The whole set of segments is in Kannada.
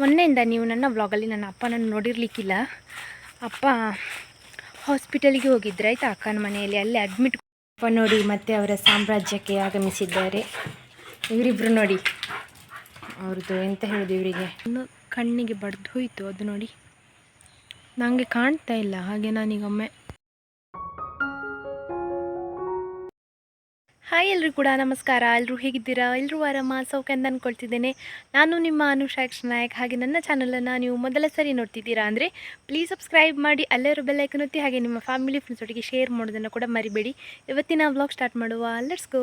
ಮೊನ್ನೆಯಿಂದ ನೀವು ನನ್ನ ವ್ಲಾಗಲ್ಲಿ ನನ್ನ ಅಪ್ಪನನ್ನು ನೋಡಿರ್ಲಿಕ್ಕಿಲ್ಲ. ಅಪ್ಪ ಹಾಸ್ಪಿಟಲಿಗೆ ಹೋಗಿದ್ರೆ ಆಯಿತಾ ಅಕ್ಕನ ಮನೆಯಲ್ಲಿ, ಅಲ್ಲೇ ಅಡ್ಮಿಟ್ ಅಪ್ಪ ನೋಡಿ ಮತ್ತೆ ಅವರ ಸಾಮ್ರಾಜ್ಯಕ್ಕೆ ಆಗಮಿಸಿದ್ದಾರೆ. ಇವರಿಬ್ಬರು ನೋಡಿ. ಅವ್ರದ್ದು ಎಂತ ಹೇಳೋದು ಇವರಿಗೆ? ಇನ್ನು ಕಣ್ಣಿಗೆ ಬಡ್ದು ಹೋಯಿತು ಅದು ನೋಡಿ. ನನಗೆ ಕಾಣ್ತಾ ಇಲ್ಲ, ಹಾಗೆ ನಾನೀಗೊಮ್ಮೆ ಹಾಯ್ ಎಲ್ಲರೂ ಕೂಡ ನಮಸ್ಕಾರ. ಎಲ್ಲರೂ ಹೇಗಿದ್ದೀರಾ? ಎಲ್ಲರೂ ಆರಾಮ? ಸೌಖ್ಯ ಅಂತ ಅಂದ್ಕೊಳ್ತಿದ್ದೇನೆ ನಾನು ನಿಮ್ಮ ಅನುಷಾಕ್ಷ ನಾಯಕ್. ಹಾಗೆ ನನ್ನ ಚಾನಲನ್ನು ನೀವು ಮೊದಲ ಸರಿ ನೋಡ್ತಿದ್ದೀರಾ ಅಂದರೆ ಪ್ಲೀಸ್ ಸಬ್ಸ್ಕ್ರೈಬ್ ಮಾಡಿ, ಅಲ್ಲೇ ಇರೋ ಬೆಲ್ಲೈಕನ್ ಒತ್ತಿ, ಹಾಗೆ ನಿಮ್ಮ ಫ್ಯಾಮಿಲಿ ಫ್ರೆಂಡ್ಸ್ ಒಟ್ಟಿಗೆ ಶೇರ್ ಮಾಡೋದನ್ನು ಕೂಡ ಮರಿಬೇಡಿ. ಇವತ್ತಿನ ವ್ಲಾಗ್ ಸ್ಟಾರ್ಟ್ ಮಾಡುವ. ಲೆಟ್ಸ್ ಗೋ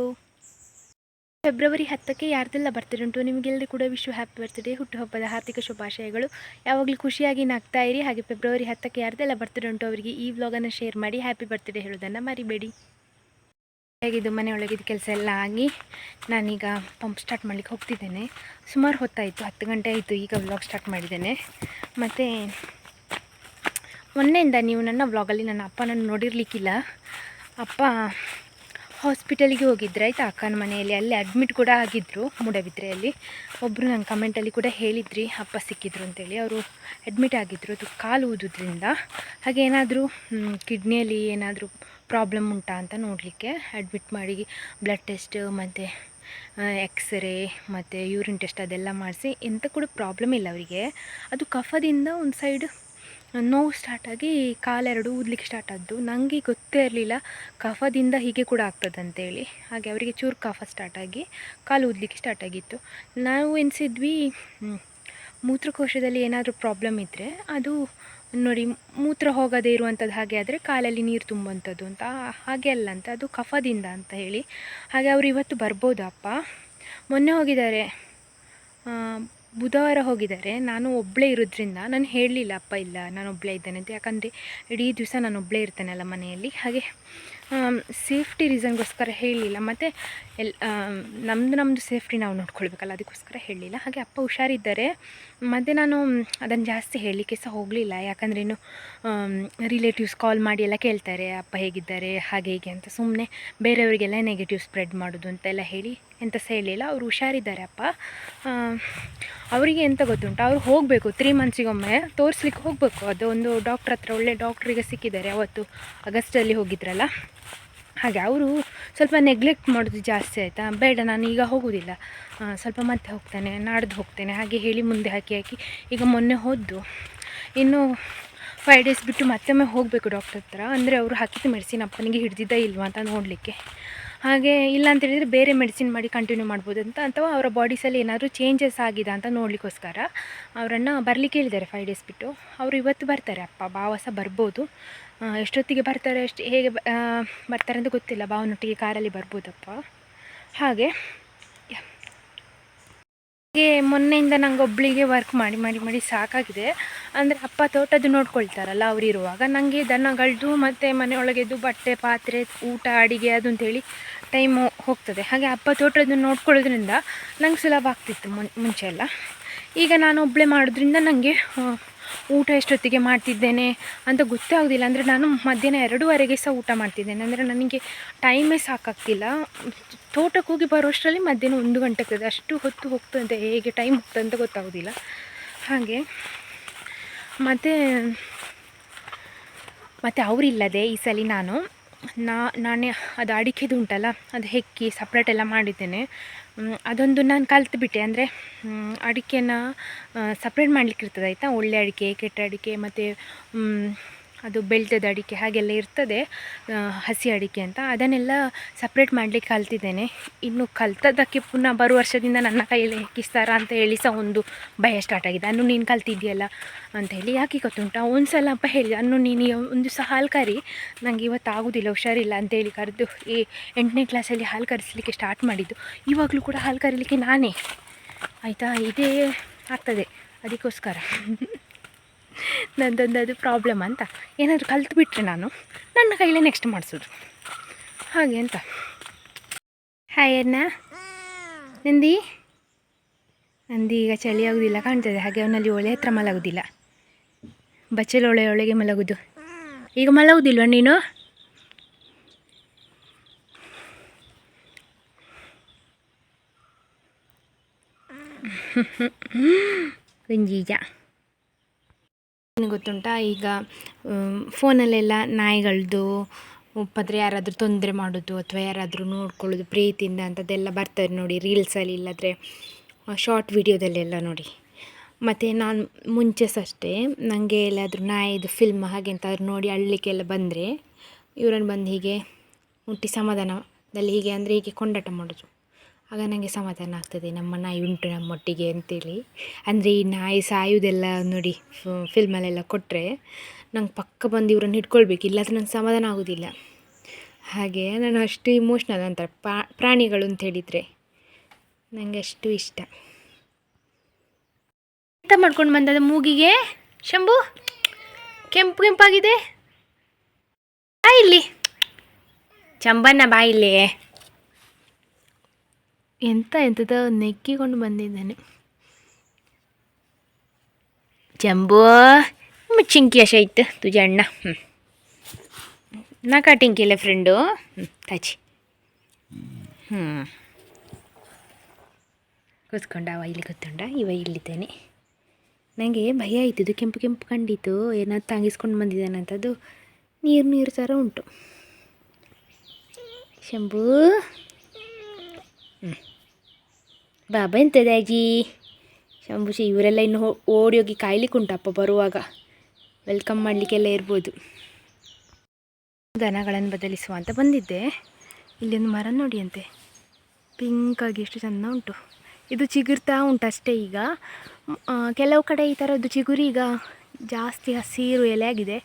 ಫೆಬ್ರವರಿ ಹತ್ತಕ್ಕೆ ಯಾರ್ದೆಲ್ಲ ಬರ್ತಿರುಂಟು ನಿಮಗೆಲ್ಲರೂ ಕೂಡ ವಿಶ್ವ ಹ್ಯಾಪಿ ಬರ್ತ್ಡೇ ಹುಟ್ಟುಹಬ್ಬದ ಹಾರ್ದಿಕ ಶುಭಾಶಯಗಳು. ಯಾವಾಗಲೂ ಖುಷಿಯಾಗಿ ನಗ್ತಾ ಇರಿ. ಹಾಗೆ ಫೆಬ್ರವರಿ ಹತ್ತಕ್ಕೆ ಯಾರ್ದೆಲ್ಲ ಬರ್ತಿರುಂಟು ಅವರಿಗೆ ಈ ವ್ಲಾಗನ್ನು ಶೇರ್ ಮಾಡಿ ಹ್ಯಾಪಿ ಬರ್ತ್ಡೇ ಹೇಳೋದನ್ನು ಮರಿಬೇಡಿ. ಹೇಗಿದ್ದು ಮನೆ ಒಳಗಿದ್ದು ಕೆಲಸ ಎಲ್ಲ ಆಗಿ ನಾನೀಗ ಪಂಪ್ ಸ್ಟಾರ್ಟ್ ಮಾಡಲಿಕ್ಕೆ ಹೋಗ್ತಿದ್ದೇನೆ. ಸುಮಾರು ಹೊತ್ತಾಯಿತು, ಹತ್ತು ಗಂಟೆ ಆಯಿತು ಈಗ ವ್ಲಾಗ್ ಸ್ಟಾರ್ಟ್ ಮಾಡಿದ್ದೇನೆ. ಮತ್ತು ಮೊನ್ನೆಯಿಂದ ನೀವು ನನ್ನ ವ್ಲಾಗಲ್ಲಿ ನನ್ನ ಅಪ್ಪನನ್ನು ನೋಡಿರಲಿಕ್ಕಿಲ್ಲ. ಅಪ್ಪ ಹಾಸ್ಪಿಟಲಿಗೆ ಹೋಗಿದ್ರೆ, ಆಯಿತಾ? ಅಕ್ಕನ ಮನೆಯಲ್ಲಿ ಅಲ್ಲೇ ಅಡ್ಮಿಟ್ ಕೂಡ ಆಗಿದ್ದರು ಮೂಡಬಿದ್ರೆಯಲ್ಲಿ ಒಬ್ಬರು ನನ್ನ ಕಮೆಂಟಲ್ಲಿ ಕೂಡ ಹೇಳಿದ್ರಿ, ಅಪ್ಪ ಸಿಕ್ಕಿದ್ರು ಅಂತೇಳಿ. ಅವರು ಅಡ್ಮಿಟ್ ಆಗಿದ್ದರು ಅದು ಕಾಲು ಊದೋದ್ರಿಂದ. ಹಾಗೆ ಏನಾದರೂ ಕಿಡ್ನಿಯಲ್ಲಿ ಏನಾದರೂ ಪ್ರಾಬ್ಲಮ್ ಉಂಟಾ ಅಂತ ನೋಡಲಿಕ್ಕೆ. ಅಡ್ಮಿಟ್ ಮಾಡಿ ಬ್ಲಡ್ ಟೆಸ್ಟ್ ಮತ್ತು ಎಕ್ಸ್ರೇ ಮತ್ತು ಯೂರಿನ್ ಟೆಸ್ಟ್ ಅದೆಲ್ಲ ಮಾಡಿಸಿ ಎಂಥ ಕೂಡ ಪ್ರಾಬ್ಲಮ್ ಇಲ್ಲ ಅವರಿಗೆ. ಅದು ಕಫದಿಂದ ಒಂದು ಸೈಡ್ ನೋವು ಸ್ಟಾರ್ಟಾಗಿ ಕಾಲೆರಡು ಊದಲಿಕ್ಕೆ ಸ್ಟಾರ್ಟ್ ಆದ್ದು. ನನಗೆ ಗೊತ್ತೇ ಇರಲಿಲ್ಲ ಕಫದಿಂದ ಹೀಗೆ ಕೂಡ ಆಗ್ತದಂತೇಳಿ. ಹಾಗೆ ಅವರಿಗೆ ಚೂರು ಕಫ ಸ್ಟಾರ್ಟಾಗಿ ಕಾಲು ಊದಲಿಕ್ಕೆ ಸ್ಟಾರ್ಟ್ ಆಗಿತ್ತು. ನಾವು ಎನಿಸಿದ್ವಿ ಮೂತ್ರಕೋಶದಲ್ಲಿ ಏನಾದರೂ ಪ್ರಾಬ್ಲಮ್ ಇದ್ದರೆ ಅದು ನೋಡಿ, ಮೂತ್ರ ಹೋಗದೇ ಇರುವಂಥದ್ದು ಹಾಗೆ ಆದರೆ ಕಾಲಲ್ಲಿ ನೀರು ತುಂಬುವಂಥದ್ದು ಅಂತ. ಹಾಗೆ ಅಲ್ಲ ಅಂತ, ಅದು ಕಫದಿಂದ ಅಂತ ಹೇಳಿ. ಹಾಗೆ ಅವರು ಇವತ್ತು ಬರ್ಬೋದು ಅಪ್ಪ. ಮೊನ್ನೆ ಹೋಗಿದ್ದಾರೆ. ಬುಧವಾರ ಹೋಗಿದ್ದಾರೆ. ನಾನು ಒಬ್ಬಳೇ ಇರೋದ್ರಿಂದ ನಾನು ಹೇಳಲಿಲ್ಲ, ಅಪ್ಪ ಇಲ್ಲ ನಾನು ಒಬ್ಬಳೇ ಇದ್ದೇನೆ ಅಂತ. ಯಾಕಂದರೆ ಇಡೀ ದಿವಸ ನಾನು ಒಬ್ಬಳೇ ಇರ್ತೇನಲ್ಲ ಮನೆಯಲ್ಲಿ. ಹಾಗೆ ಸೇಫ್ಟಿ ರೀಸನ್ಗೋಸ್ಕರ ಹೇಳಲಿಲ್ಲ. ಮತ್ತು ಎಲ್ ನಮ್ಮದು ನಮ್ಮದು ಸೇಫ್ಟಿ ನಾವು ನೋಡ್ಕೊಳ್ಬೇಕಲ್ಲ, ಅದಕ್ಕೋಸ್ಕರ ಹೇಳಲಿಲ್ಲ. ಹಾಗೆ ಅಪ್ಪ ಹುಷಾರಿದ್ದಾರೆ. ಮತ್ತು ನಾನು ಅದನ್ನು ಜಾಸ್ತಿ ಹೇಳಲಿಕ್ಕೆ ಸಹ ಹೋಗಲಿಲ್ಲ. ಯಾಕಂದರೆ ಇನ್ನು ರಿಲೇಟಿವ್ಸ್ ಕಾಲ್ ಮಾಡಿ ಎಲ್ಲ ಕೇಳ್ತಾರೆ, ಅಪ್ಪ ಹೇಗಿದ್ದಾರೆ, ಹಾಗೆ ಹೀಗೆ ಅಂತ. ಸುಮ್ಮನೆ ಬೇರೆಯವರಿಗೆಲ್ಲ ನೆಗೆಟಿವ್ ಸ್ಪ್ರೆಡ್ ಮಾಡೋದು ಅಂತೆಲ್ಲ ಹೇಳಿ ಎಂತ ಸಹ ಹೇಳಿಲ್ಲ ಅವರು ಹುಷಾರಿದ್ದಾರೆ ಅಪ್ಪ. ಅವರಿಗೆ ಎಂತ ಗೊತ್ತುಂಟು? ಅವ್ರು ಹೋಗಬೇಕು ತ್ರೀ ಮಂತ್ಸಿಗೊಮ್ಮೆ ತೋರಿಸ್ಲಿಕ್ಕೆ ಹೋಗಬೇಕು. ಅದು ಒಂದು ಡಾಕ್ಟ್ರ್ ಹತ್ರ ಒಳ್ಳೆ ಡಾಕ್ಟ್ರಿಗೆ ಸಿಕ್ಕಿದ್ದಾರೆ. ಅವತ್ತು ಆಗಸ್ಟಲ್ಲಿ ಹೋಗಿದ್ರಲ್ಲ. ಹಾಗೆ ಅವರು ಸ್ವಲ್ಪ ನೆಗ್ಲೆಕ್ಟ್ ಮಾಡೋದು ಜಾಸ್ತಿ ಆಯಿತಾ? ಬೇಡ, ನಾನು ಈಗ ಹೋಗೋದಿಲ್ಲ. ಸ್ವಲ್ಪ ಮತ್ತೆ ಹೋಗ್ತೇನೆ, ನಾಡ್ದು ಹೋಗ್ತೇನೆ. ಹಾಗೆ ಹೇಳಿ ಮುಂದೆ ಹಾಕಿ ಹಾಕಿ ಈಗ ಮೊನ್ನೆ ಹೋದ್ದು. ಇನ್ನು ಫೈವ್ ಡೇಸ್ ಬಿಟ್ಟು ಮತ್ತೊಮ್ಮೆ ಹೋಗಬೇಕು ಡಾಕ್ಟರ್ ಹತ್ರ. ಅಂದರೆ ಅವರು ಹಾಕಿದ ಮೆಡಿಸಿನ್ ಅಪ್ಪನಿಗೆ ಹಿಡ್ದಿದ್ದ ಇಲ್ವಾ ಅಂತ ನೋಡಲಿಕ್ಕೆ. ಹಾಗೆ ಇಲ್ಲ ಅಂತ ಹೇಳಿದರೆ ಬೇರೆ ಮೆಡಿಸಿನ್ ಮಾಡಿ ಕಂಟಿನ್ಯೂ ಮಾಡ್ಬೋದು ಅಂತ ಅಥವಾ ಅವರ ಬಾಡೀಸಲ್ಲಿ ಏನಾದರೂ ಚೇಂಜಸ್ ಆಗಿದೆ ಅಂತ ನೋಡಲಿಕ್ಕೋಸ್ಕರ ಅವರನ್ನು ಬರಲಿಕ್ಕೆ ಹೇಳಿದ್ದಾರೆ ಫೈವ್ ಡೇಸ್ ಬಿಟ್ಟು. ಅವರು ಇವತ್ತು ಬರ್ತಾರೆ ಅಪ್ಪ, ಭಾವ ಸಹ ಬರ್ಬೋದು. ಎಷ್ಟೊತ್ತಿಗೆ ಬರ್ತಾರೆ ಅಷ್ಟು ಹೇಗೆ ಬರ್ತಾರೆ ಅಂತ ಗೊತ್ತಿಲ್ಲ, ಭಾವನೊಟ್ಟಿಗೆ ಕಾರಲ್ಲಿ ಬರ್ಬೋದಪ್ಪ. ಹಾಗೆ ಹಾಗೆ ಮೊನ್ನೆಯಿಂದ ನಂಗೆ ಒಬ್ಬಳಿಗೆ ವರ್ಕ್ ಮಾಡಿ ಮಾಡಿ ಮಾಡಿ ಸಾಕಾಗಿದೆ. ಅಂದರೆ ಅಪ್ಪ ತೋಟದ್ದು ನೋಡ್ಕೊಳ್ತಾರಲ್ಲ ಅವರಿರುವಾಗ ನನಗೆ ದನಗಳದ್ದು ಮತ್ತು ಮನೆಯೊಳಗೆದ್ದು ಬಟ್ಟೆ, ಪಾತ್ರೆ, ಊಟ, ಅಡಿಗೆ ಅದು ಅಂತೇಳಿ ಟೈಮು ಹೋಗ್ತದೆ. ಹಾಗೆ ಅಪ್ಪ ತೋಟದನ್ನು ನೋಡ್ಕೊಳ್ಳೋದ್ರಿಂದ ನಂಗೆ ಸುಲಭ ಆಗ್ತಿತ್ತು ಮುನ್, ಮುಂಚೆ ಎಲ್ಲ. ಈಗ ನಾನು ಒಬ್ಬಳೇ ಮಾಡೋದ್ರಿಂದ ನನಗೆ ಊಟ ಎಷ್ಟೊತ್ತಿಗೆ ಮಾಡ್ತಿದ್ದೇನೆ ಅಂತ ಗೊತ್ತೇ ಆಗೋದಿಲ್ಲ. ಅಂದರೆ ನಾನು ಮಧ್ಯಾಹ್ನ ಎರಡೂವರೆಗೆ ಸಹ ಊಟ ಮಾಡ್ತಿದ್ದೇನೆ. ಅಂದರೆ ನನಗೆ ಟೈಮೇ ಸಾಕಾಗ್ತಿಲ್ಲ. ತೋಟಕ್ಕೆ ಹೋಗಿ ಬರೋಷ್ಟರಲ್ಲಿ ಮಧ್ಯಾಹ್ನ ಒಂದು ಗಂಟೆ ಆಗ್ತದೆ. ಅಷ್ಟು ಹೊತ್ತು ಹೋಗ್ತದೆ ಹೇಗೆ ಟೈಮ್ ಹೋಗ್ತದೆ ಅಂತ ಗೊತ್ತಾಗೋದಿಲ್ಲ. ಹಾಗೆ ಮತ್ತು ಮತ್ತು ಅವರಿಲ್ಲದೆ ಈ ಸಲ ನಾನು ನಾ, ನಾನೇ ಅದು ಅಡಿಕೆದು ಉಂಟಲ್ಲ, ಅದು ಹೆಕ್ಕಿ ಸಪ್ರೇಟ್ ಎಲ್ಲ ಮಾಡಿದ್ದೇನೆ. ಅದೊಂದು ನಾನು ಕಲ್ತುಬಿಟ್ಟೆ, ಅಂದರೆ ಅಡಿಕೆನ ಸಪ್ರೇಟ್ ಮಾಡಲಿಕ್ಕೆ ಇರ್ತದೆ ಆಯಿತಾ? ಒಳ್ಳೆ ಅಡಿಕೆ, ಕೆಟ್ಟ ಅಡಿಕೆ, ಮತ್ತು ಅದು ಬೆಳ್ತದ ಅಡಿಕೆ ಹಾಗೆಲ್ಲ ಇರ್ತದೆ ಹಸಿ ಅಡಿಕೆ ಅಂತ. ಅದನ್ನೆಲ್ಲ ಸಪ್ರೇಟ್ ಮಾಡಲಿಕ್ಕೆ ಕಲ್ತಿದ್ದೇನೆ. ಇನ್ನು ಕಲ್ತದಕ್ಕೆ ಪುನಃ ಬರುವ ವರ್ಷದಿಂದ ನನ್ನ ಕೈಯಲ್ಲಿ ಹೆಕ್ಕಿಸ್ತಾರ ಅಂತ ಹೇಳಿ ಸಹ ಒಂದು ಭಯ ಸ್ಟಾರ್ಟ್ ಆಗಿದೆ. ಅನ್ನು ನೀನು ಕಲ್ತಿದ್ದೀಯಲ್ಲ ಅಂತ ಹೇಳಿ ಯಾಕೆ ಗೊತ್ತುಂಟು? ಒಂದು ಸಲ ಅಪ್ಪ ಹೇಳಿ, ಅನ್ನು ನೀನು ಒಂದು ಸಹ ಹಾಲು ಕರಿ. ನನಗೆ ಇವತ್ತು ಆಗೋದಿಲ್ಲ, ಹುಷಾರಿಲ್ಲ ಅಂತೇಳಿ ಕರೆದು ಈ ಎಂಟನೇ ಕ್ಲಾಸಲ್ಲಿ ಹಾಲು ಕರೆಸಲಿಕ್ಕೆ ಸ್ಟಾರ್ಟ್ ಮಾಡಿದ್ದು. ಇವಾಗಲೂ ಕೂಡ ಹಾಲು ಕರೀಲಿಕ್ಕೆ ನಾನೇ. ಆಯಿತಾ? ಇದೇ ಆಗ್ತದೆ. ಅದಕ್ಕೋಸ್ಕರ. ನಂದೊಂದು ಅದು ಪ್ರಾಬ್ಲಮ್ ಅಂತ. ಏನಾದರೂ ಕಲ್ತ್ಬಿಟ್ರೆ ನಾನು ನನ್ನ ಕೈಲೇ ನೆಕ್ಸ್ಟ್ ಮಾಡಿಸೋದು. ಹಾಗೆ ಅಂತ. ಹಾಯ್ ಅಣ್ಣ. ನಂದಿ? ನಂದಿ ಈಗ ಚಳಿ ಆಗೋದಿಲ್ಲ, ಕಾಣ್ತದೆ. ಹಾಗೆ ಅವನಲ್ಲಿ ಒಳೆ ಹತ್ರ ಮಲಗೋದಿಲ್ಲ. ಬಚ್ಚಲು ಒಳೆ ಒಳಗೆ ಮಲಗೋದು. ಈಗ ಮಲಗೋದಿಲ್ವ ನೀನು? ಗಂಜೀಜ. ನಿನಗೆ ಗೊತ್ತುಂಟಾ? ಈಗ ಫೋನಲ್ಲೆಲ್ಲ ನಾಯಿಗಳದ್ದು ಪದ್ರೆ ಯಾರಾದರೂ ತೊಂದರೆ ಮಾಡೋದು ಅಥವಾ ಯಾರಾದರೂ ನೋಡ್ಕೊಳ್ಳೋದು ಪ್ರೀತಿಯಿಂದ ಅಂಥದ್ದೆಲ್ಲ ಬರ್ತದೆ ನೋಡಿ, ರೀಲ್ಸಲ್ಲಿ ಇಲ್ಲದ್ರೆ ಶಾರ್ಟ್ ವಿಡಿಯೋದಲ್ಲೆಲ್ಲ ನೋಡಿ. ಮತ್ತು ನಾನು ಮುಂಚೆ ಸಹ ಅಷ್ಟೇ ನನಗೆ ಎಲ್ಲಾದರೂ ನಾಯಿದು ಫಿಲ್ಮ್ ಹಾಗೆ ಎಂತಾದ್ರೂ ನೋಡಿ ಅಳಲಿಕ್ಕೆಲ್ಲ ಬಂದರೆ, ಇವರನ್ನು ಬಂದು ಹೀಗೆ ಮುಟ್ಟಿ ಸಮಾಧಾನದಲ್ಲಿ ಹೀಗೆ ಅಂದರೆ ಹೀಗೆ ಕೊಂಡಾಟ ಮಾಡೋದು. ಆಗ ನನಗೆ ಸಮಾಧಾನ ಆಗ್ತದೆ. ನಮ್ಮ ನಾಯಿ ಉಂಟು ನಮ್ಮೊಟ್ಟಿಗೆ ಅಂತೇಳಿ. ಅಂದರೆ ಈ ನಾಯಿ ಸಾಯುವುದೆಲ್ಲ ನೋಡಿ ಫಿಲ್ಮಲ್ಲೆಲ್ಲ ಕೊಟ್ಟರೆ ನಂಗೆ ಪಕ್ಕ ಬಂದು ಇವರನ್ನು ಹಿಡ್ಕೊಳ್ಬೇಕು. ಇಲ್ಲಾಂದ್ರೆ ನಂಗೆ ಸಮಾಧಾನ ಆಗೋದಿಲ್ಲ. ಹಾಗೆ ನಾನು ಅಷ್ಟು ಇಮೋಷ್ನಲ್ ಅಂತಾರೆ ಪ್ರಾಣಿಗಳು ಅಂತ ಹೇಳಿದರೆ ನನಗೆ ಅಷ್ಟು ಇಷ್ಟ. ಎಂತ ಮಾಡ್ಕೊಂಡು ಬಂದದ ಮೂಗಿಗೆ? ಶಂಭು, ಕೆಂಪು ಕೆಂಪಾಗಿದೆ. ಇಲ್ಲಿ. ಚಂಬನ್ನ ಬಾ ಎಂತ ಎಂಥದ ನೆಕ್ಕಿಕೊಂಡು ಬಂದಿದ್ದಾನೆ. ಚಂಬು ಚಿಂಕಿ ಅಶ ಇತ್ತು, ತುಜ ಅಣ್ಣ. ಹ್ಞೂ ನಾ ಕಟಿಂಕಿಲ್ಲ ಫ್ರೆಂಡು ಹ್ಞೂ ತಾಚಿ ಹ್ಞೂ ಕೂತ್ಕೊಂಡ, ಅವ ಇಲ್ಲಿ ಕೂತ್ಕೊಂಡ, ಇವ ಇಲ್ಲಿದ್ದೇನೆ. ನನಗೆ ಭಯ ಆಯ್ತು, ಇದು ಕೆಂಪು ಕೆಂಪು ಕಂಡಿತು ಏನಾದ್ರು ತಾಗಿಸ್ಕೊಂಡು ಬಂದಿದ್ದಾನೆ ಅಂತ. ಅದು ನೀರು ನೀರು ಥರ ಉಂಟು. ಶಂಭು. ಬಾಬಾ ಎಂತದ ಅಜ್ಜಿ ಶಂಭುಷಿ, ಇವರೆಲ್ಲ ಇನ್ನು ಓಡಿ ಹೋಗಿ ಕಾಯ್ಲಿಕ್ಕೆ ಉಂಟಪ್ಪ ಬರುವಾಗ. ವೆಲ್ಕಮ್ ಮಾಡಲಿಕ್ಕೆಲ್ಲ ಇರ್ಬೋದು. ದನಗಳನ್ನು ಬದಲಿಸುವ ಅಂತ ಬಂದಿದ್ದೆ. ಇಲ್ಲೊಂದು ಮರ ನೋಡಿ ಅಂತೆ ಪಿಂಕ್ ಆಗಿ ಎಷ್ಟು ಚೆಂದ ಉಂಟು. ಇದು ಚಿಗುರ್ತಾ ಉಂಟು ಅಷ್ಟೇ ಈಗ ಕೆಲವು ಕಡೆ ಈ ಥರದ್ದು ಚಿಗುರು ಈಗ ಜಾಸ್ತಿ ಹಸಿರು ಎಲೆ ಆಗಿದೆ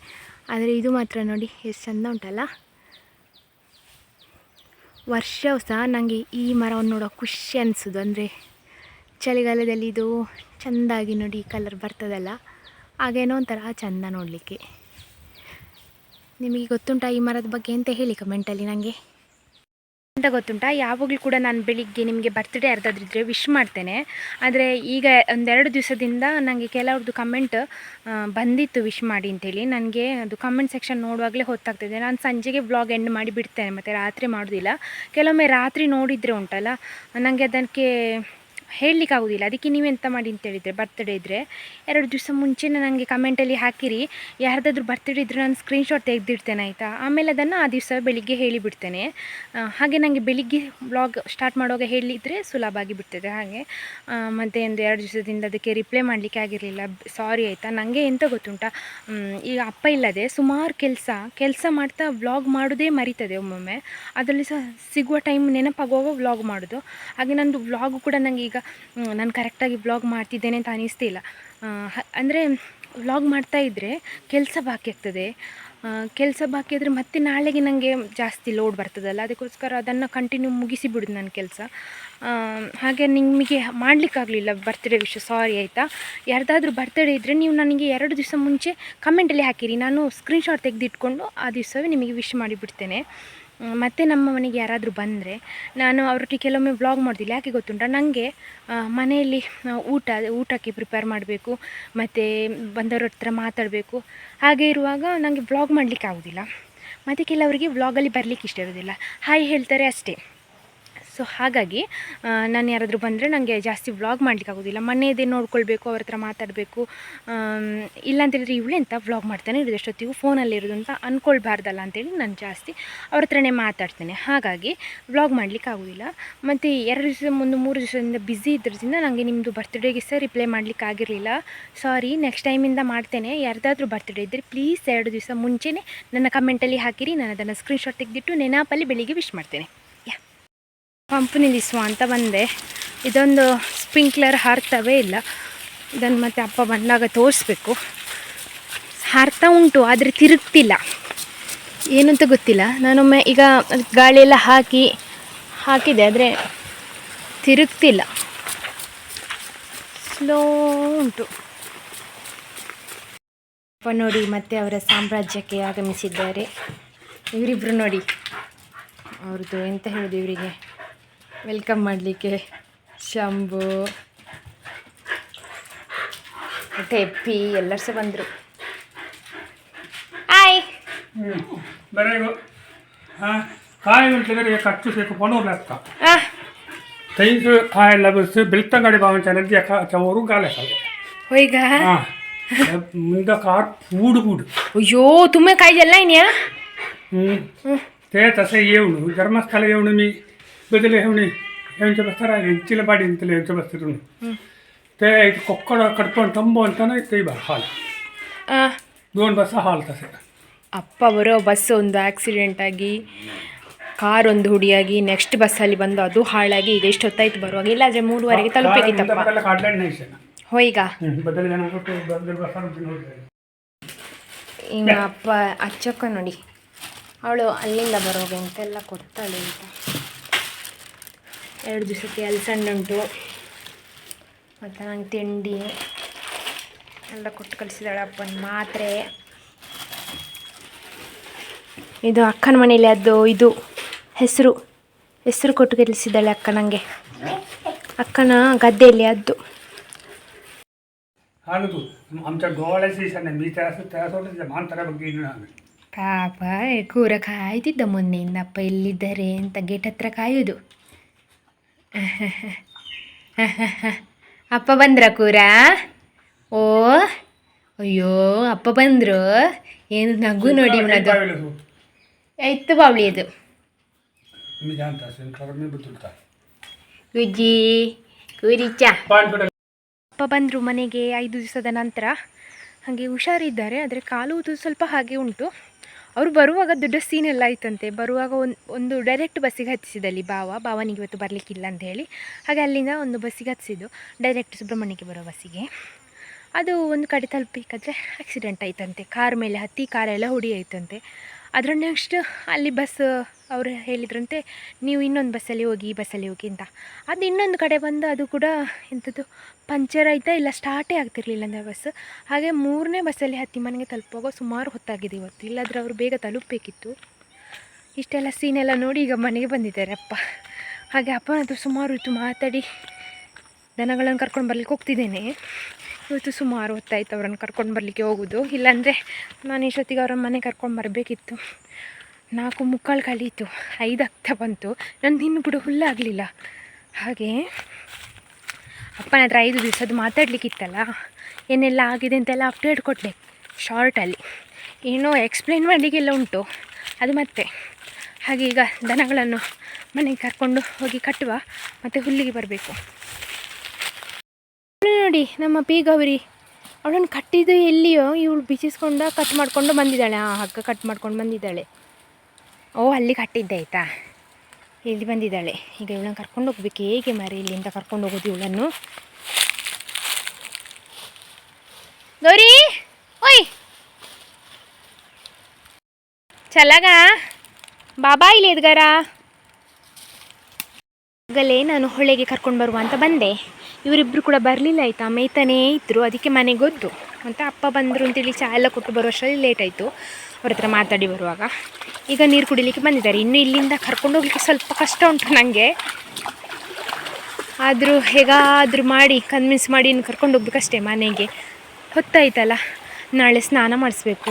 ಆದರೆ ಇದು ಮಾತ್ರ ನೋಡಿ, ಎಷ್ಟು ಚೆಂದ ಉಂಟಲ್ಲ. ವರ್ಷವೂ ಸಹ ನನಗೆ ಈ ಮರವನ್ನು ನೋಡೋ ಖುಷಿ ಅನಿಸೋದು. ಅಂದರೆ ಚಳಿಗಾಲದಲ್ಲಿ ಇದು ಚೆಂದಾಗಿ ನೋಡಿ ಕಲರ್ ಬರ್ತದಲ್ಲ ಆಗೇನೋ ಒಂಥರ ಚೆಂದ ನೋಡಲಿಕ್ಕೆ. ನಿಮಗೆ ಗೊತ್ತುಂಟಾ ಈ ಮರದ ಬಗ್ಗೆ ಅಂತ ಹೇಳಿ ಕಮೆಂಟಲ್ಲಿ ನನಗೆ ಅಂತ ಗೊತ್ತುಂಟಾ? ಯಾವಾಗಲೂ ಕೂಡ ನಾನು ಬೆಳಿಗ್ಗೆ ನಿಮಗೆ ಬರ್ತ್ಡೇ ಯಾರ್ದಾದ್ರಿದ್ರೆ ವಿಶ್ ಮಾಡ್ತೇನೆ. ಆದರೆ ಈಗ ಒಂದೆರಡು ದಿವಸದಿಂದ ನನಗೆ ಕೆಲವ್ರದ್ದು ಕಮೆಂಟ್ ಬಂದಿತ್ತು ವಿಶ್ ಮಾಡಿ ಅಂತೇಳಿ. ನನಗೆ ಅದು ಕಮೆಂಟ್ ಸೆಕ್ಷನ್ ನೋಡುವಾಗಲೇ ಹೊತ್ತಾಗ್ತದೆ. ನಾನು ಸಂಜೆಗೆ ವ್ಲಾಗ್ ಎಂಡ್ ಮಾಡಿ ಬಿಡ್ತೇನೆ, ಮತ್ತು ರಾತ್ರಿ ಮಾಡೋದಿಲ್ಲ. ಕೆಲವೊಮ್ಮೆ ರಾತ್ರಿ ನೋಡಿದರೆ ಉಂಟಲ್ಲ ನನಗೆ ಅದಕ್ಕೆ ಹೇಳಲಿಕ್ಕೆ ಆಗೋದಿಲ್ಲ ಅದಕ್ಕೆ ನೀವೆಂತ ಮಾಡಿ ಅಂತ ಹೇಳಿದರೆ ಬರ್ತ್ಡೇ ಇದ್ದರೆ ಎರಡು ದಿವಸ ಮುಂಚೆನೇ ನನಗೆ ಕಮೆಂಟಲ್ಲಿ ಹಾಕಿರಿ. ಯಾರ್ದಾದ್ರೂ ಬರ್ತ್ಡೇ ಇದ್ದರೆ ನಾನು ಸ್ಕ್ರೀನ್ಶಾಟ್ ತೆಗೆದಿಡ್ತೇನೆ ಆಯಿತಾ? ಆಮೇಲೆ ಅದನ್ನು ಆ ದಿವಸ ಬೆಳಿಗ್ಗೆ ಹೇಳಿಬಿಡ್ತೇನೆ. ಹಾಗೆ ನನಗೆ ಬೆಳಿಗ್ಗೆ ಬ್ಲಾಗ್ ಸ್ಟಾರ್ಟ್ ಮಾಡುವಾಗ ಹೇಳಿದರೆ ಸುಲಭ ಆಗಿ ಬಿಡ್ತದೆ ಹಾಗೆ ಮತ್ತು ಒಂದು ಎರಡು ದಿವಸದಿಂದ ಅದಕ್ಕೆ ರಿಪ್ಲೈ ಮಾಡಲಿಕ್ಕೆ ಆಗಿರಲಿಲ್ಲ. ಸಾರಿ ಆಯಿತಾ? ನನಗೆ ಎಂತ ಗೊತ್ತುಂಟ? ಈಗ ಅಪ್ಪ ಇಲ್ಲದೆ ಸುಮಾರು ಕೆಲಸ ಕೆಲಸ ಮಾಡ್ತಾ ವ್ಲಾಗ್ ಮಾಡೋದೇ ಮರಿತದೆ ಒಮ್ಮೊಮ್ಮೆ. ಅದರಲ್ಲಿ ಸಹ ಸಿಗುವ ಟೈಮ್ ನೆನಪಾಗುವಾಗ ವ್ಲಾಗ್ ಮಾಡೋದು. ಹಾಗೆ ನಂದು ವ್ಲಾಗು ಕೂಡ ನನಗೆ ಈಗ ನಾನು ಕರೆಕ್ಟಾಗಿ ವ್ಲಾಗ್ ಮಾಡ್ತಿದ್ದೇನೆ ಅಂತ ಅನಿಸ್ತಿಲ್ಲ ಅಂದರೆ ವ್ಲಾಗ್ ಮಾಡ್ತಾ ಇದ್ದರೆ ಕೆಲಸ ಬಾಕಿ ಆಗ್ತದೆ. ಕೆಲಸ ಬಾಕಿ ಆದರೆ ಮತ್ತೆ ನಾಳೆಗೆ ನನಗೆ ಜಾಸ್ತಿ ಲೋಡ್ ಬರ್ತದಲ್ಲ, ಅದಕ್ಕೋಸ್ಕರ ಅದನ್ನು ಕಂಟಿನ್ಯೂ ಮುಗಿಸಿ ಬಿಡೋದು ನನ್ನ ಕೆಲಸ ಹಾಗೆ ನಿಮಗೆ ಮಾಡಲಿಕ್ಕಾಗಲಿಲ್ಲ ಬರ್ತ್ಡೇ ವಿಷಯ ಸಾರಿ ಆಯಿತಾ? ಯಾರ್ದಾದ್ರೂ ಬರ್ತ್ಡೇ ಇದ್ದರೆ ನೀವು ನನಗೆ ಎರಡು ದಿವಸ ಮುಂಚೆ ಕಮೆಂಟಲ್ಲಿ ಹಾಕಿರಿ. ನಾನು ಸ್ಕ್ರೀನ್ಶಾಟ್ ತೆಗೆದಿಟ್ಕೊಂಡು ಆ ದಿವಸವೇ ನಿಮಗೆ ವಿಶ್ ಮಾಡಿಬಿಡ್ತೇನೆ. ಮತ್ತೆ ನಮ್ಮ ಮನೆಗೆ ಯಾರಾದರೂ ಬಂದರೆ ನಾನು ಅವರೊಟ್ಟಿಗೆ ಕೆಲವೊಮ್ಮೆ ವ್ಲಾಗ್ ಮಾಡೋದಿಲ್ಲ ಯಾಕೆ ಗೊತ್ತುಂಟ? ನನಗೆ ಮನೆಯಲ್ಲಿ ಊಟ, ಊಟಕ್ಕೆ ಪ್ರಿಪೇರ್ ಮಾಡಬೇಕು, ಮತ್ತು ಬಂದವರ ಹತ್ರ ಮಾತಾಡಬೇಕು. ಹಾಗೆ ಇರುವಾಗ ನನಗೆ ವ್ಲಾಗ್ ಮಾಡಲಿಕ್ಕೆ ಆಗೋದಿಲ್ಲ. ಮತ್ತು ಕೆಲವರಿಗೆ ವ್ಲಾಗಲ್ಲಿ ಬರಲಿಕ್ಕೆ ಇಷ್ಟ ಇರೋದಿಲ್ಲ ಹಾಯ್ ಹೇಳ್ತಾರೆ ಅಷ್ಟೇ. ಸೊ ಹಾಗಾಗಿ ನಾನು ಯಾರಾದರೂ ಬಂದರೆ ನನಗೆ ಜಾಸ್ತಿ ವ್ಲಾಗ್ ಮಾಡ್ಲಿಕ್ಕೆ ಆಗೋದಿಲ್ಲ. ಮನೆಯದೇ ನೋಡ್ಕೊಳ್ಬೇಕು, ಅವ್ರ ಹತ್ರ ಮಾತಾಡಬೇಕು. ಇಲ್ಲಾಂತೇಳಿದ್ರೆ ಇವಳು ಎಂತ ವ್ಲಾಗ್ ಮಾಡ್ತಾನೆ ಇರೋದು, ಎಷ್ಟೊತ್ತಿಗೂ ಫೋನಲ್ಲಿ ಇರೋದು ಅಂತ ಅಂದ್ಕೊಳ್ಬಾರ್ದಲ್ಲ ಅಂತೇಳಿ ನಾನು ಜಾಸ್ತಿ ಅವ್ರ ಹತ್ರನೇ ಮಾತಾಡ್ತೇನೆ. ಹಾಗಾಗಿ ವ್ಲಾಗ್ ಮಾಡಲಿಕ್ಕೆ ಆಗೋದಿಲ್ಲ. ಮತ್ತು ಎರಡು ದಿವಸ ಒಂದು ಮೂರು ದಿವಸದಿಂದ ಬ್ಯುಸಿ ಇದ್ರದಿಂದ ನನಗೆ ನಿಮ್ಮದು ಬರ್ತ್ಡೇಗೆ ಸಹ ರಿಪ್ಲೈ ಮಾಡಲಿಕ್ಕೆ ಆಗಿರಲಿಲ್ಲ. ಸಾರಿ ನೆಕ್ಸ್ಟ್ ಟೈಮಿಂದ ಮಾಡ್ತೇನೆ. ಯಾರ್ದಾದ್ರೂ ಬರ್ತ್ಡೇ ಇದ್ದರೆ ಪ್ಲೀಸ್ ಎರಡು ದಿವಸ ಮುಂಚೆನೇ ನನ್ನ ಕಮೆಂಟಲ್ಲಿ ಹಾಕಿರಿ. ನಾನು ಅದನ್ನು ಸ್ಕ್ರೀನ್ಶಾಟ್ ತೆಗೆದಿಟ್ಟು ನೆನಪಲ್ಲಿ ಬೆಳಿಗ್ಗೆ ವಿಶ್ ಮಾಡ್ತೇನೆ. ಪಂಪ್ ನಿಲ್ಲಿಸುವ ಅಂತ ಬಂದೆ. ಇದೊಂದು ಸ್ಪ್ರಿಂಕ್ಲರ್ ಹಾರ್ತವೇ ಇಲ್ಲ. ಇದನ್ನು ಮತ್ತೆ ಅಪ್ಪ ಬಂದಾಗ ತೋರಿಸ್ಬೇಕು. ಹಾರ್ತಾ ಉಂಟು, ಆದರೆ ತಿರುಗ್ತಿಲ್ಲ. ಏನಂತ ಗೊತ್ತಿಲ್ಲ. ನಾನೊಮ್ಮೆ ಈಗ ಗಾಳಿ ಎಲ್ಲ ಹಾಕಿ, ಹಾಕಿದೆ, ಆದರೆ ತಿರುಗ್ತಿಲ್ಲ. ಸ್ಲೋ ಉಂಟು. ಅಪ್ಪ ನೋಡಿ, ಮತ್ತೆ ಅವರ ಸಾಮ್ರಾಜ್ಯಕ್ಕೆ ಆಗಮಿಸಿದ್ದಾರೆ. ಇವರಿಬ್ಬರು ನೋಡಿ. ಅವ್ರದ್ದು ಎಂತ ಹೇಳೋದು ಇವರಿಗೆ? ವೆಲ್ಕಮ್ ಮಾಡಲಿಕ್ಕೆ. ಶಂಭು. ಮತ್ತು ಎಪ್ಪಿ ಎಲ್ಲರೂ ಸಹ ಬಂದರು. ಹಾಯ್ ಬರೆಗು ಕಾಯಿಗಳು ಜನರಿಗೆ ಖರ್ಚು ಬೇಕು ಪಣೂರ್ಲೆಕ್ಕ ತೈಸು ಕಾಯೆಲ್ಲ ಬಿಡಿಸಿ ಬೆಳ್ತಂಗಡಿ ಭಾವನ ಚೆನ್ನದಿ ಚವರು ಗಾಲೆ ಹೋಯ್ಗ? ಮುಂದೆ ಕಾರ್ ಕೂಡು ಕೂಡು. ಅಯ್ಯೋ ತುಂಬ ಕಾಯಿದೆಲ್ಲ ಇನ್ಯಾ? ಹ್ಞೂ ತೇ ತಸೆ ಏವಳು ಧರ್ಮಸ್ಥಳ ಏವಳು ಮೀ ಬದಲಿ ಹೆವಣಿ ಹೆಂಚ ಬಸ್ತಾರ ಹೆಂಚಿಲ ಬಾಡಿ ಅಂತಲೇ ಹೆಂಚ ಬಸ್ತಿರು ತೇ ಇದು ಕೊಕ್ಕಡ ಕಟ್ಕೊಂಡು ತಂಬು ಅಂತಾನೆ ಕೈ ಬಾ ಹಾಲು. ದೋನ್ ಬಸ್ಸ ಹಾಲು ತಸೆ ಅಪ್ಪ ಬರೋ ಬಸ್ ಒಂದು ಆಕ್ಸಿಡೆಂಟ್ ಆಗಿ ಕಾರ್ ಒಂದು ಹುಡಿಯಾಗಿ ನೆಕ್ಸ್ಟ್ ಬಸ್ಸಲ್ಲಿ ಬಂದು ಅದು ಹಾಳಾಗಿ ಈಗ ಎಷ್ಟು ಹೊತ್ತಾಯ್ತು ಬರುವಾಗ. ಇಲ್ಲಾಂದರೆ ಮೂರುವರೆಗೆ ತಲುಪಬೇಕಿತ್ತಪ್ಪ ಹೋಯ್ಗ ಇನ್ನು ಅಪ್ಪ ಅಚ್ಚಕ್ಕ ನೋಡಿ. ಅವಳು ಅಲ್ಲಿಂದ ಬರೋಗೆ ಅಂತೆಲ್ಲ ಕೊಡ್ತಾಳೆ ಅಂತ. ಎರಡು ದಿವಸಕ್ಕೆ ಅಲಸಂಡ್ ಉಂಟು. ಮತ್ತು ನಂಗೆ ತಿಂಡಿ ಎಲ್ಲ ಕೊಟ್ಟು ಕಳಿಸಿದಾಳೆ ಅಪ್ಪನ ಮಾತ್ರೆ. ಇದು ಅಕ್ಕನ ಮನೇಲಿ ಅದು ಇದು ಹೆಸರು ಹೆಸರು ಕೊಟ್ಟು ಕಲಿಸಿದ್ದಾಳೆ ಅಕ್ಕ ನನಗೆ ಅಕ್ಕನ ಗದ್ದೆಯಲ್ಲಿ ಅದು. ಪಾಪ ಕೂರ ಕಾಯ್ತಿದ್ದ ಮೊನ್ನೆಯಿಂದ ಅಪ್ಪ ಎಲ್ಲಿದ್ದಾರೆ ಅಂತ ಗೇಟ್ ಹತ್ರ ಕಾಯೋದು. ಅಪ್ಪ ಬಂದ್ರ ಕೂರ? ಓ ಅಯ್ಯೋ ಅಪ್ಪ ಬಂದ್ರು. ಏನು ನಗು ನೋಡಿ ಇವನದು. ಬಾವಳಿ ಅದು ಗುಜ್ಜಿ ಕೂರಿಚ ಅಪ್ಪ ಬಂದ್ರು ಮನೆಗೆ ಐದು ದಿವಸದ ನಂತರ. ಹಾಗೆ ಹುಷಾರಿದ್ದಾರೆ ಆದರೆ ಕಾಲು ಸ್ವಲ್ಪ ಹಾಗೆ ಉಂಟು. ಅವರು ಬರುವಾಗ ದೊಡ್ಡ ಸೀನ್ ಎಲ್ಲ ಆಯ್ತಂತೆ. ಬರುವಾಗ ಒಂದು ಒಂದು ಡೈರೆಕ್ಟ್ ಬಸ್ಸಿಗೆ ಹತ್ತಿಸಿದಲ್ಲಿ ಬಾವ. ಬಾವನಿಗೆ ಇವತ್ತು ಬರಲಿಕ್ಕಿಲ್ಲ ಅಂತ ಹೇಳಿ. ಹಾಗೆ ಅಲ್ಲಿಂದ ಒಂದು ಬಸ್ಸಿಗೆ ಹತ್ತಿಸಿದ್ದು. ಡೈರೆಕ್ಟ್ ಸುಬ್ರಹ್ಮಣ್ಯಕ್ಕೆ ಬರೋ ಬಸ್ಸಿಗೆ ಅದು ಒಂದು ಕಡೆ ತಲುಪಬೇಕಾದ್ರೆ ಆಕ್ಸಿಡೆಂಟ್ ಆಯ್ತಂತೆ. ಕಾರ್ ಮೇಲೆ ಹತ್ತಿ ಕಾರೆಲ್ಲ ಹುಡಿ ಆಯ್ತಂತೆ. ಅದರ ನೆಕ್ಸ್ಟ್ ಅಲ್ಲಿ ಬಸ್ ಅವರು ಹೇಳಿದ್ರಂತೆ, ನೀವು ಇನ್ನೊಂದು ಬಸ್ಸಲ್ಲಿ ಹೋಗಿ, ಈ ಬಸ್ಸಲ್ಲಿ ಹೋಗಿ ಅಂತ. ಅದು ಇನ್ನೊಂದು ಕಡೆ ಬಂದು ಅದು ಕೂಡ ಎಂಥದ್ದು ಪಂಚರ್ ಆಯಿತಾ ಇಲ್ಲ, ಸ್ಟಾರ್ಟೇ ಆಗ್ತಿರ್ಲಿಲ್ಲ ಅಂದರೆ ಬಸ್. ಹಾಗೆ ಮೂರನೇ ಬಸ್ಸಲ್ಲಿ ಹತ್ತಿ ಮನೆಗೆ ತಲುಪುವಾಗ ಸುಮಾರು ಹೊತ್ತಾಗಿದೆ ಇವತ್ತು. ಇಲ್ಲಾದರೆ ಅವರು ಬೇಗ ತಲುಪಬೇಕಿತ್ತು. ಇಷ್ಟೆಲ್ಲ ಸೀನೆಲ್ಲ ನೋಡಿ ಈಗ ಮನೆಗೆ ಬಂದಿದ್ದಾರೆ ಅಪ್ಪ. ಹಾಗೆ ಅಪ್ಪನ ಹತ್ರ ಸುಮಾರು ಇತ್ತು, ಮಾತಾಡಿ ದನಗಳನ್ನು ಕರ್ಕೊಂಡು ಬರ್ಲಿಕ್ಕೆ ಹೋಗ್ತಿದ್ದೇನೆ. ಇವತ್ತು ಸುಮಾರು ಹೊತ್ತಾಯ್ತು ಅವರನ್ನು ಕರ್ಕೊಂಡು ಬರಲಿಕ್ಕೆ ಹೋಗೋದು. ಇಲ್ಲಾಂದರೆ ನಾನು ಇಷ್ಟೊತ್ತಿಗೆ ಅವ್ರ ಮನೆ ಕರ್ಕೊಂಡು ಬರಬೇಕಿತ್ತು. ನಾಲ್ಕು ಮುಕ್ಕಾಲು ಕಳೀತು. ಐದು ಆಗ್ತಾ ಬಂತು. ನಂದು ಇನ್ನು ಕೂಡ ಹುಲ್ಲಾಗಲಿಲ್ಲ ಹಾಗೆ ಅಪ್ಪನ ಹತ್ರ ಐದು ದಿವಸದ್ದು ಮಾತಾಡಲಿಕ್ಕಿತ್ತಲ್ಲ? ಏನೆಲ್ಲ ಆಗಿದೆ ಅಂತೆಲ್ಲ ಅಪ್ಡೇಟ್ ಕೊಟ್ಟೆ ಶಾರ್ಟಲ್ಲಿ ಏನೋ ಎಕ್ಸ್ಪ್ಲೈನ್ ಮಾಡಲಿಕ್ಕೆಲ್ಲ ಉಂಟು. ಅದು ಮತ್ತೆ. ಹಾಗೆ ಈಗ ದನಗಳನ್ನು ಮನೆಗೆ ಕರ್ಕೊಂಡು ಹೋಗಿ ಕಟ್ಟುವ ಮತ್ತು ಹುಲ್ಲಿಗೆ ಬರಬೇಕು. ನೋಡಿ, ನಮ್ಮ ಪಿ ಗೌರಿ. ಅವಳನ್ನು ಕಟ್ಟಿದ್ದು ಎಲ್ಲಿಯೋ ಇವಳು ಬಿಚ್ಚಿಸ್ಕೊಂಡು ಕಟ್ ಮಾಡ್ಕೊಂಡು ಬಂದಿದ್ದಾಳೆ. ಆ ಹಗ್ಗ ಕಟ್ ಮಾಡ್ಕೊಂಡು ಬಂದಿದ್ದಾಳೆ. ಓ, ಅಲ್ಲಿ ಕಟ್ಟಿದ್ದೆ, ಆಯ್ತಾ? ಇಲ್ಲಿ ಬಂದಿದ್ದಾಳೆ. ಈಗ ಇವಳನ್ನು ಕರ್ಕೊಂಡು ಹೋಗ್ಬೇಕು. ಹೇಗೆ ಮಾರಿ ಇಲ್ಲಿಂದ ಕರ್ಕೊಂಡು ಹೋಗೋದು ಇವಳನ್ನು? ಗೌರಿ! ಓಯ್! ಚಲಗ ಬಾಬಾ ಇಲ್ಲಿ ಎದ್ಗಾರ? ಆಗಲೇ ನಾನು ಹೊಳೆಗೆ ಕರ್ಕೊಂಡು ಬರುವ ಅಂತ ಬಂದೆ. ಇವರಿಬ್ಬರು ಕೂಡ ಬರಲಿಲ್ಲ ಆಯಿತಾ? ಮೇಯ್ತಾನೇ ಇದ್ದರು ಅದಕ್ಕೆ ಮನೆಗೆ ಗೊತ್ತು. ಅಂತ ಅಪ್ಪ ಬಂದರು ಅಂತೇಳಿ ಚಹಾ ಎಲ್ಲ ಕೊಟ್ಟು ಬರುವಷ್ಟರಲ್ಲಿ ಲೇಟ್ ಆಯಿತು. ಅವ್ರ ಹತ್ರ ಮಾತಾಡಿ ಬರುವಾಗ. ಈಗ ನೀರು ಕುಡಿಲಿಕ್ಕೆ ಬಂದಿದ್ದಾರೆ. ಇನ್ನು ಇಲ್ಲಿಂದ ಕರ್ಕೊಂಡು ಹೋಗ್ಲಿಕ್ಕೆ ಸ್ವಲ್ಪ ಕಷ್ಟ ಉಂಟು ನನಗೆ ಆದರೂ ಹೇಗಾದರೂ ಮಾಡಿ ಕನ್ವಿನ್ಸ್ ಮಾಡಿ ಇನ್ನು ಕರ್ಕೊಂಡು ಹೋಗ್ಬೇಕಷ್ಟೇ ಮನೆಗೆ. ಹೊತ್ತಾಯ್ತಲ್ಲ. ನಾಳೆ ಸ್ನಾನ ಮಾಡಿಸ್ಬೇಕು.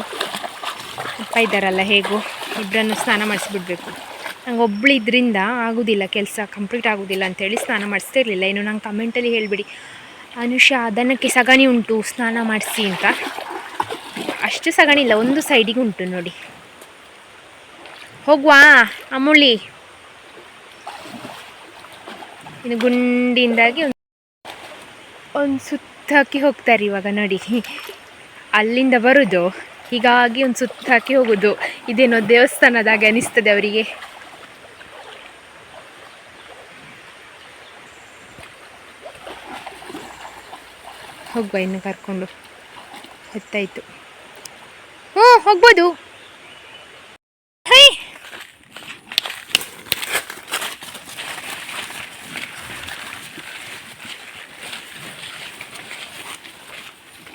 ಅಪ್ಪ ಇದ್ದಾರಲ್ಲ ಹೇಗೂ. ಇಬ್ಬರನ್ನು ಸ್ನಾನ ಮಾಡಿಸ್ಬಿಡ್ಬೇಕು. ನಂಗೆ ಒಬ್ಳಿದ್ರಿಂದ ಆಗೋದಿಲ್ಲ, ಕೆಲಸ ಕಂಪ್ಲೀಟ್ ಆಗೋದಿಲ್ಲ ಅಂತೇಳಿ ಸ್ನಾನ ಮಾಡಿಸ್ತಾ ಇರಲಿಲ್ಲ ಇನ್ನು ನಂಗೆ ಕಮೆಂಟಲ್ಲಿ ಹೇಳಿಬಿಡಿ. ಅನುಷಾ ಅದನ್ನಕ್ಕೆ ಸಗಣಿ ಉಂಟು, ಸ್ನಾನ ಮಾಡಿಸಿ ಅಂತ. ಅಷ್ಟು ಸಗಣಿ ಇಲ್ಲ, ಒಂದು ಸೈಡಿಗೆ ಉಂಟು ನೋಡಿ. ಹೋಗುವಾ, ಅಮೂಲಿ. ಇನ್ನು ಗುಂಡಿಯಿಂದಾಗಿ ಒಂದು ಒಂದು ಸುತ್ತ ಹಾಕಿ ಹೋಗ್ತಾರೆ ಇವಾಗ ನೋಡಿ. ಅಲ್ಲಿಂದ ಬರೋದು, ಹೀಗಾಗಿ ಒಂದು ಸುತ್ತ ಹಾಕಿ ಹೋಗೋದು. ಇದೇನೋ ದೇವಸ್ಥಾನದಾಗೆ ಅನಿಸ್ತದೆ ಅವರಿಗೆ. ಹೋಗುವ, ಇನ್ನು ಕರ್ಕೊಂಡು. ಹೊತ್ತಾಯಿತು ಹ್ಞೂ, ಹೋಗ್ಬೋದು.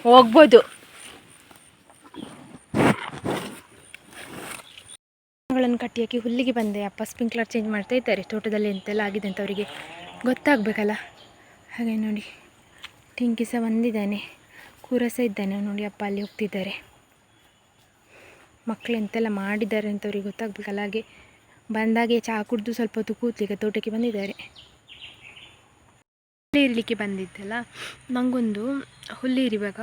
ಹೋಗ್ಬೋದು. ಗಳನ್ನು ಕಟ್ಟಿ ಹಾಕಿ ಹುಲ್ಲಿಗೆ ಬಂದೆ. ಅಪ್ಪ ಸ್ಪ್ರಿಂಕ್ಲರ್ ಚೇಂಜ್ ಮಾಡ್ತಾ ಇದ್ದಾರೆ. ತೋಟದಲ್ಲಿ ಎಂತೆಲ್ಲ ಆಗಿದೆ ಅಂತ ಅವರಿಗೆ ಗೊತ್ತಾಗಬೇಕಲ್ಲ? ಹಾಗೆ ನೋಡಿ. ಟಿಂಕಿ ಸಹ ಬಂದಿದ್ದಾನೆ. ಕೂರಸ ಇದ್ದಾನೆ. ನೋಡಿ ಅಪ್ಪ ಅಲ್ಲಿ ಹೋಗ್ತಿದ್ದಾರೆ. ಮಕ್ಕಳು ಎಂತೆಲ್ಲ ಮಾಡಿದ್ದಾರೆ ಅಂತ ಅವ್ರಿಗೆ ಗೊತ್ತಾಗಬೇಕಲ್ಲ ಹಾಗೆ ಬಂದಾಗೆ ಚಹಾ ಕುಡಿದು ಸ್ವಲ್ಪ ಹೊತ್ತು ಕೂತ್ಲಿಕ್ಕೆ ತೋಟಕ್ಕೆ ಬಂದಿದ್ದಾರೆ. ಇರಲಿಕ್ಕೆ ಬಂದಿದ್ದಲ್ಲ ನನಗೊಂದು ಹುಲ್ಲಿ ಇರುವಾಗ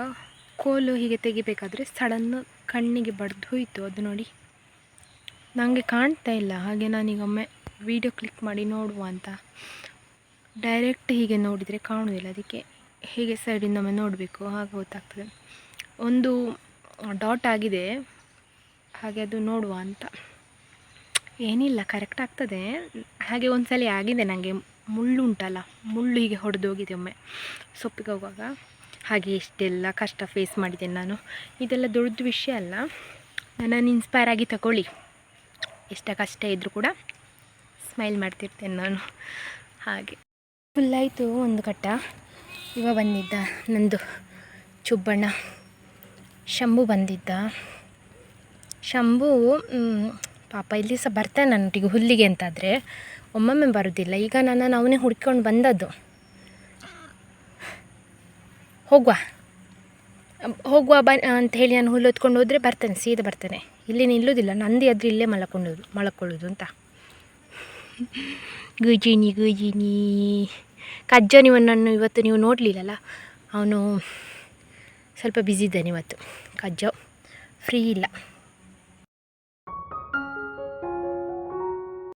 ಕೋಲು ಹೀಗೆ ತೆಗಿಬೇಕಾದ್ರೆ ಸಡನ್ನು ಕಣ್ಣಿಗೆ ಬಡ್ದು ಹೋಯಿತು ಅದು ನೋಡಿ. ನನಗೆ ಕಾಣ್ತಾ ಇಲ್ಲ. ಹಾಗೆ ನಾನೀಗೊಮ್ಮೆ ವಿಡಿಯೋ ಕ್ಲಿಕ್ ಮಾಡಿ ನೋಡುವ ಅಂತ. ಡೈರೆಕ್ಟ್ ಹೀಗೆ ನೋಡಿದರೆ ಕಾಣುವುದಿಲ್ಲ. ಅದಕ್ಕೆ ಹೀಗೆ ಸೈಡಿಂದೊಮ್ಮೆ ನೋಡಬೇಕು? ಹಾಗೆ ಗೊತ್ತಾಗ್ತದೆ. ಒಂದು ಡಾಟ್ ಆಗಿದೆ. ಹಾಗೆ ಅದು ನೋಡುವ ಅಂತ. ಏನಿಲ್ಲ, ಕರೆಕ್ಟ್ ಆಗ್ತದೆ. ಹಾಗೆ ಒಂದ್ಸಲ ಆಗಿದೆ ನನಗೆ ಮುಳ್ಳು ಉಂಟಲ್ಲ, ಮುಳ್ಳು ಹೀಗೆ ಹೊಡೆದೋಗಿದೆ ಒಮ್ಮೆ. ಸೊಪ್ಪಿಗೆ ಹೋಗುವಾಗ. ಹಾಗೆ ಇಷ್ಟೆಲ್ಲ ಕಷ್ಟ ಫೇಸ್ ಮಾಡಿದ್ದೇನೆ ನಾನು. ಇದೆಲ್ಲ ದೊಡ್ಡ ವಿಷಯ ಅಲ್ಲ. ನನ್ನನ್ನು ಇನ್ಸ್ಪೈರ್ ಆಗಿ ತಗೊಳ್ಳಿ ಎಷ್ಟ ಕಷ್ಟ ಇದ್ದರೂ ಕೂಡ ಸ್ಮೈಲ್ ಮಾಡ್ತಿರ್ತೇನೆ ನಾನು. ಹಾಗೆ. ಫುಲ್ಲಾಯಿತು ಒಂದು ಕಟ್ಟ. ಇವ ಬಂದಿದ್ದ, ನಂದು ಚುಬ್ಬಣ್ಣ. ಶಂಭು ಬಂದಿದ್ದ. ಶಂಭು ಪಾಪ ಇಲ್ಲಿ ಸಹ ಬರ್ತಾನೆ ನನ್ನೊಟ್ಟಿಗೆ ಹುಲ್ಲಿಗೆ ಅಂತಾದರೆ. ಒಮ್ಮೊಮ್ಮೆ ಬರೋದಿಲ್ಲ. ಈಗ ನಾನು ಅವನೇ ಹುಡ್ಕೊಂಡು ಬಂದದ್ದು. ಹೋಗುವ. ಹೋಗುವ ಬ, ಅಂತ ಹೇಳಿ ನಾನು ಹುಲ್ಲು ಹೊತ್ಕೊಂಡು ಹೋದರೆ ಬರ್ತಾನೆ, ಸೀದಾ ಬರ್ತಾನೆ. ಇಲ್ಲಿ ನಿಲ್ಲೋದಿಲ್ಲ. ನಂದಿ ಅದ್ರ ಇಲ್ಲೇ ಮಲ್ಕೊಳ್ಳೋದು ಮಲ್ಕೊಳ್ಳೋದು ಅಂತ. ಗುಜಿನಿ ಗುಜಿನಿ. ಕಜ್ಜ ನನ್ನನ್ನು ಇವತ್ತು ನೀವು ನೋಡಲಿಲ್ಲಲ್ಲ? ಅವನು ಸ್ವಲ್ಪ ಬ್ಯುಸಿ ಇದ್ದಾನೆ ಇವತ್ತು. ಕಜ್ಜ ಫ್ರೀ ಇಲ್ಲ.